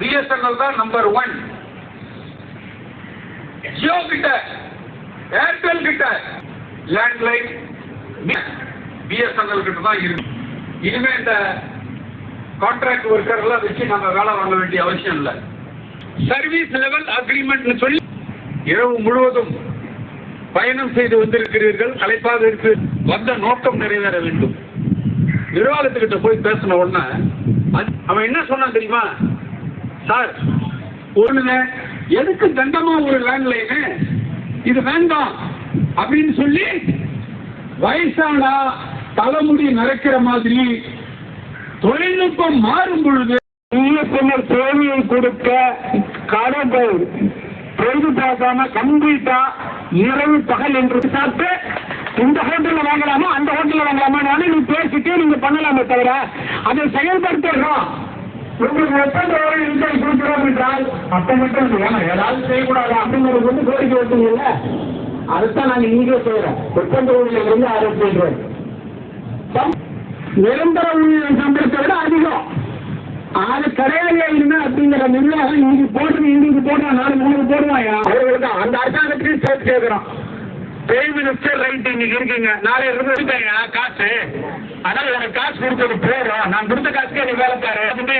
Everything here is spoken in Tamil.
பிஎஸ்என்எல் தான் நம்பர் ஒன் ஜியோ கிட்ட ஏர்டெல் கிட்ட லேண்ட்லைன் பிஎஸ்என்எல் கிட்ட தான் இருக்கு. இனிமே இந்த கான்ட்ராக்ட் ஒர்க்கர் எல்லாம் வச்சு நம்ம வேலை வாங்க வேண்டிய அவசியம் இல்லை. சர்வீஸ் லெவல் அக்ரிமெண்ட்னு சொல்லி இரவு முழுவதும் பயணம் செய்து வந்திருக்கிறீர்கள் களைப்பாக இருக்கு. வந்த நோக்கம் நிறைவேற வேண்டும். நிர்வாகத்துக்கிட்ட போய் பேசின உடனே அவன் என்ன சொன்னான் தெரியுமா? சார் ஒண்ணுங்க எதுக்கு தண்டமா ஒரு லேண்ட்லைனு இது வேண்டாம் அப்படின்னு சொல்லி வயசானா தலைமுடி நரைக்கிற மாதிரி தொழில்நுட்பம் மாறும் பொழுது பிஎஸ்என்எல் சேவையை கொடுக்க கடவுள் பொழுது பார்க்காம கம்ப்ளீட்டா இரவு பகல் என்று சாப்பிட்டு இந்த ஹோட்டல்ல வாங்கலாமா? அந்த ஹோட்டல்ல வாங்கலாமா? நீ பேசிட்டு நீங்க பண்ணலாமே தவிர அதை செயல்படுத்துறோம். உங்களுக்கு எத்தனை ரூபாய் இன்கம் கொடுக்குறோம் என்றால் அப்ப மட்டும் ஏதாவது செய்யக்கூடாது அப்படிங்கிறது வந்து கோரிக்கை வச்சுங்கல்ல அதுதான் நாங்க இங்கே செய்யறோம் ஒப்பந்த ஊழியர் இருந்து ஆரம்பிச்சிடுறோம் நிரந்தர ஊழியர் சம்பளத்தை விட அதிகம். அது கிடையாது இனிமே அப்படிங்கிற நிர்வாகம் இன்னைக்கு போட்டு இன்னைக்கு போடுறான் நாலு மூணு போடுவாயா? அவர்களுக்கு அந்த அரசாங்கத்துக்கு சேர்த்து கேட்கிறோம். பிரைம் மினிஸ்டர் ரைட் இன்னைக்கு இருக்கீங்க. நாளை இருந்து காசு. அதனால எனக்கு காசு கொடுத்தது போதும். நான் கொடுத்த காசுக்கே நீ வேலை பாரு அதுமே